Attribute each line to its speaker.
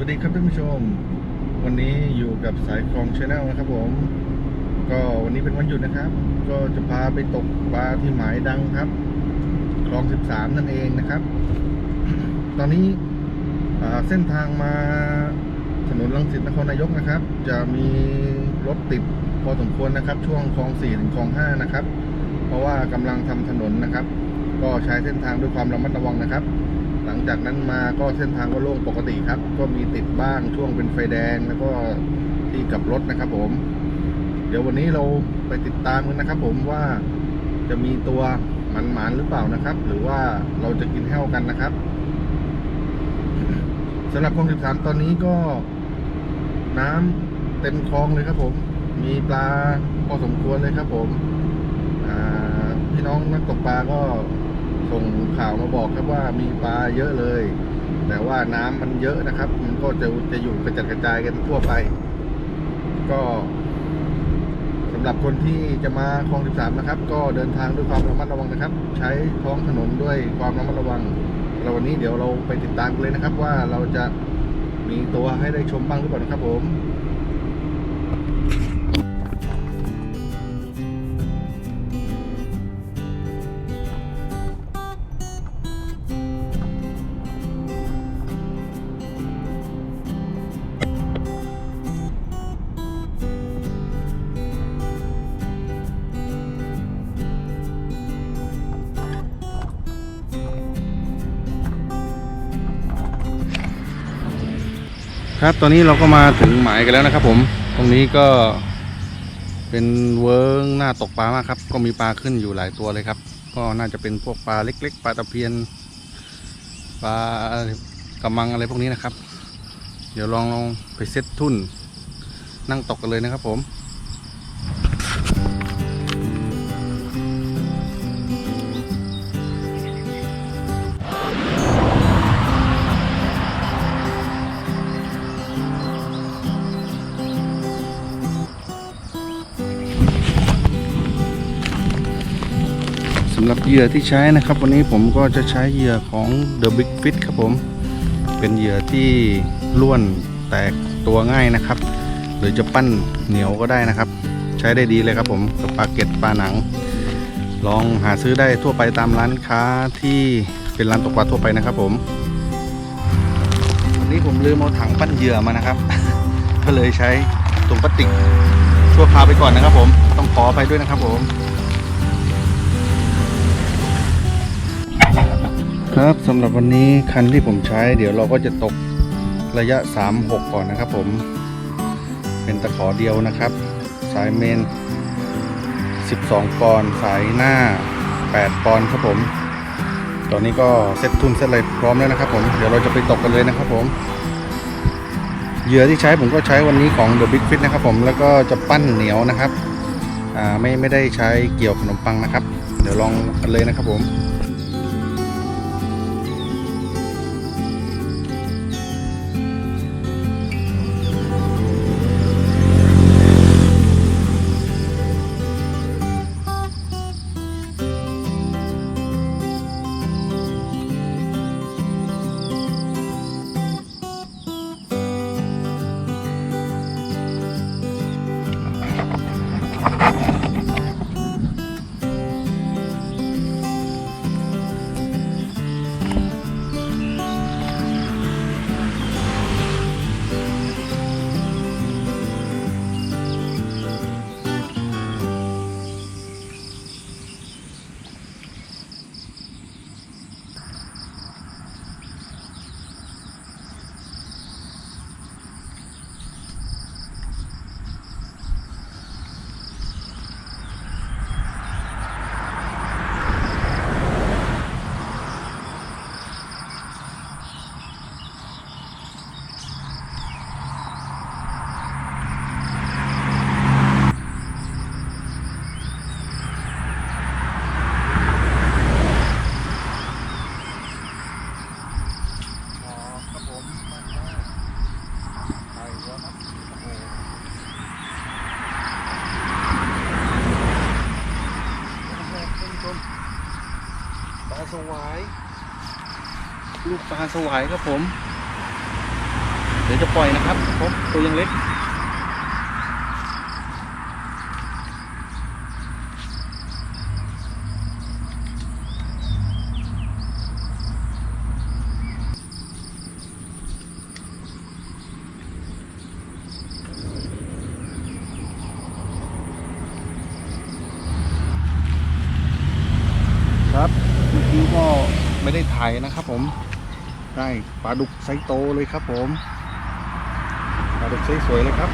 Speaker 1: วัสดีครับท่านผู้ชม วันนี้อยู่กับสายคลองชาแนลนะครับผม ก็วันนี้เป็นวันหยุดนะครับ ก็จะพาไปตกปลาที่หมายดังครับ คลอง 13 นั่นเองนะครับ ตอนนี้เส้นทางมาถนนลังสิตนครนายกนะครับ จะมีรถติดพอสมควรนะครับ ช่วงคลอง4ถึงคลอง5นะครับ เพราะว่ากำลังทำถนนนะครับ ก็ใช้เส้นทางด้วยความระมัดระวังนะครับ งจากนั้นมาก็เส้นทางก็โล่งปกติครับ ก็มีติดบ้างช่วงเป็นไฟแดงแล้วก็ที่กลับรถนะครับผม เดี๋ยววันนี้เราไปติดตามกันนะครับผมว่าจะมีตัวมันหมานหรือเปล่านะครับ หรือว่าเราจะกินแห้วกันนะครับสำหรับคลอง13 ตอนนี้ก็น้ำเต็มคลองเลยครับผม มีปลาพอสมควรเลยครับผมพี่น้องนักตกปลาก็ ส่งข่าวมาบอกครับว่ามีปลาเยอะเลย แต่ว่าน้ำมันเยอะนะครับ มันก็จะจะอยู่กระจัดกระจายกันทั่วไป ก็สำหรับคนที่จะมาคลอง 13 นะครับ ก็เดินทางด้วยความระมัดระวังนะครับ ใช้ท้องถนนด้วยความระมัดระวังแล้ววันนี้เดี๋ยวเราไปติดตามกันเลยนะครับ ว่าเราจะมีตัวให้ได้ชมบ้างหรือเปล่านะครับผม ครับตอนนี้เราก็มาถึงหมายกันแล้วนะครับ ผม ตรงนี้ก็เป็นเวิร์งหน้าตกปลามากครับ ก็มีปลาขึ้นอยู่หลายตัวเลยครับ ก็น่าจะเป็นพวกปลาเล็ก ๆ ปลาตะเพียนปลากระมังอะไรพวกนี้นะครับ เดี๋ยวลองลองไปเซตทุ่น นั่งตกกันเลยนะครับผม สำหรับเหยื่อที่ใช้นะครับ วันนี้ผมก็จะใช้เหยื่อของ The Big Fish ครับผม เป็นเหยื่อที่ล้วนแตกตัวง่ายนะครับ หรือจะปั้นเหนียวก็ได้นะครับ ใช้ได้ดีเลยครับผมกับปลาเก็ดปลาหนัง ลองหาซื้อได้ทั่วไปตามร้านค้าที่เป็นร้านตกปลาทั่วไปนะครับผมวันนี้ผมลืมเอาถังปั้นเหยื่อมานะครับ ก็เลยใช้ถุงพลาสติกชั่วคราวไปก่อนนะครับผมต้องขอไปด้วยนะครับผม ครับสำหรับวันนี้คันที่ผมใช้ เดี๋ยวเราก็จะตกระยะ 3-6 ก่อนนะครับผม เป็นตะขอเดียวนะครับ สายเมน 12 ปอนสายหน้า 8 ปอนครับผม ตอนนี้ก็เซ็ตทุนเซ็ตอะไรพร้อมแล้วนะครับผม เดี๋ยวเราจะไปตกกันเลยนะครับผม เหยื่อที่ใช้ผมก็ใช้วันนี้ของ The Big Fit นะครับผม แล้วก็จะปั้นเหนียวนะครับ อ่าไม่ไม่ได้ใช้เกี่ยวขนมปังนะครับ เดี๋ยวลองกันเลยนะครับผม วาย ลูกปลาสวายครับผม เดี๋ยวจะปล่อยนะครับเพราะตัวยังเล็กครับี้ก็ไม่ได้ถ่ายนะครับผม ได้ปลาดุกไซส์โตเลยครับผม ปลาดุกไซส์สวยเลยครับ